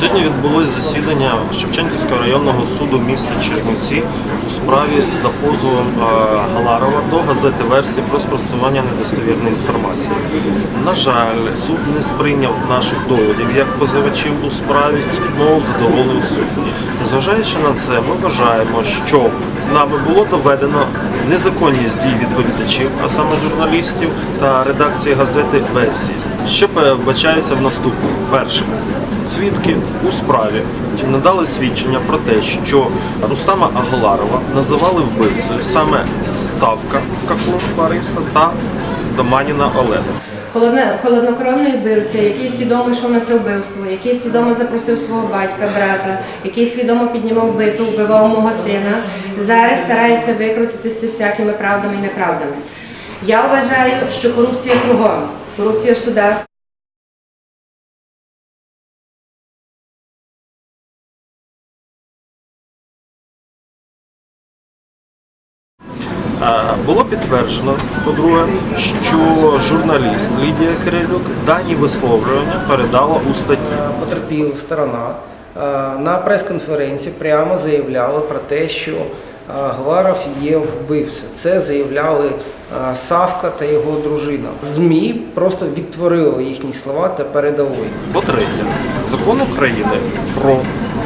Сьогодні відбулось засідання Шевченківського районного суду міста Чернівці у справі за позовом е, Галарова до газети версії про спростування недостовірної інформації. На жаль, суд не сприйняв наших доводів як позивачів у справі і відмовив задоволений суд. Незважаючи на це, ми вважаємо, що нами було доведено незаконність дій відповідачів, а саме журналістів та редакції газети версії, що передбачається в наступному. Перше. Свідки у справі надали свідчення про те, що Рустама Аголарова називали вбивцею саме Савка Скаклун Лариса та Доманіна Олена. Холоднокровний вбивця, який свідомо йшов на це вбивство, який свідомо запросив свого батька, брата, який свідомо піднімав биту, вбивав мого сина, зараз старається викрутитися всякими правдами і неправдами. Я вважаю, що корупція кругом, корупція в судах. Було підтверджено, по-друге, що журналіст Лідія Кирилюк дані висловлювання передала у статті. Потерпіла сторона на прес-конференції прямо заявляли про те, що Гларов є вбивцею. Це заявляли Савка та його дружина. ЗМІ просто відтворили їхні слова та передали. По-третє, закон України про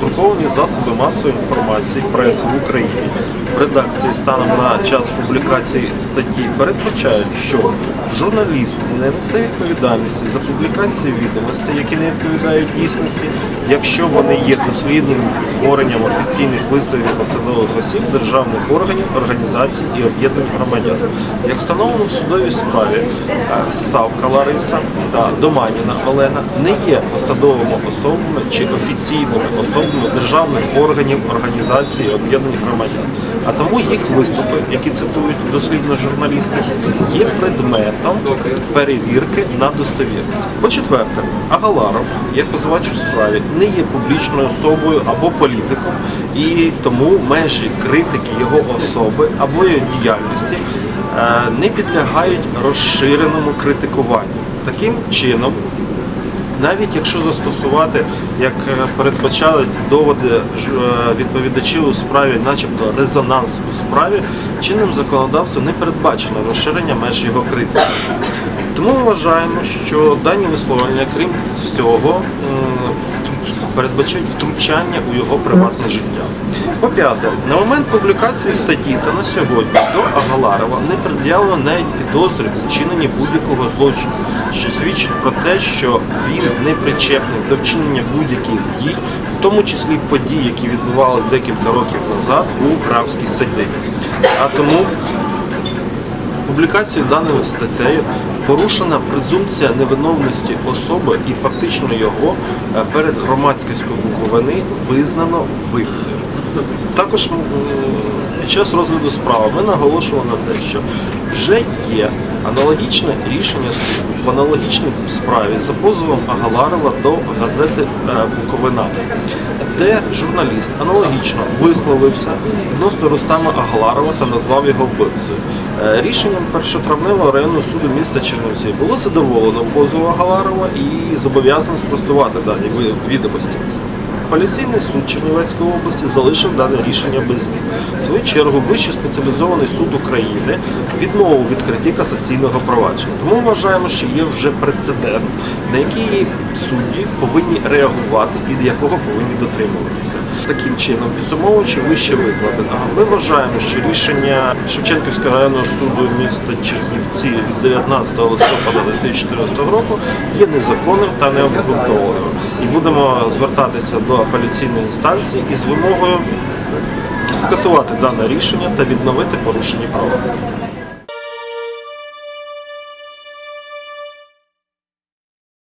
друковані засоби масової інформації пресу в Україні в редакції станом на час публікації статті передбачають, що журналіст не несе відповідальності за публікацію відомостей, які не відповідають дійсності, якщо вони є дослідним створенням офіційних виставів посадових осіб державних органів, організацій і об'єднань громадян. Як встановлено в судовій справі, е, Савка Лариса та Доманіна Олена не є посадовими особами чи офіційними особами державних органів, організацій і об'єднань громадян. А тому їх виступи, які цитують дослідно журналісти, є предметом перевірки на достовірність. По-четверте, Агаларов, як позивач у справі, не є публічною особою або політиком, і тому межі критики його особи або його діяльності е, не підлягають розширеному критикуванню. Таким чином, навіть якщо застосувати, як е, передбачали доводи е, відповідачів у справі, начебто резонанс у справі, чинним законодавством не передбачено розширення меж його критики. Тому ми вважаємо, що дані висловлення, крім всього, передбачають втручання у його приватне життя. По-п'яте, на момент публікації статті та на сьогодні до Агаларова не пред'явлено навіть підозри у вчиненні будь-якого злочину, що свідчить про те, що він не причетний до вчинення будь-яких дій, в тому числі подій, які відбувалися декілька років назад у Графській садибі. А тому Публікацією даної статтею порушена презумпція невиновності особи і фактично його е, перед громадськістю Буковини визнано вбивцею. Також під час розгляду справи ми наголошували на те, що вже є аналогічне рішення в аналогічній справі за позовом Агаларова до газети е, Буковина, де журналіст аналогічно висловився відносно Рустама Агаларова та назвав його вбивцею. Е, Рішенням першотравневого районного суду міста Чернівці було задоволено позов Агаларова і зобов'язано спростувати дані відомості. Апеляційний суд Чернівецької області залишив дане рішення без змін. В свою чергу Вищий спеціалізований суд України відмовив відкритті касаційного провадження. Тому вважаємо, що є вже прецедент, на який судді повинні реагувати і до якого повинні дотримуватися. Таким чином, підсумовуючи вище викладеного, ми вважаємо, що рішення Шевченківського районного суду міста Чернівці від 19 листопада 2014 року є незаконним та необґрунтованим. І будемо звертатися до апеляційної інстанції із вимогою скасувати дане рішення та відновити порушені права.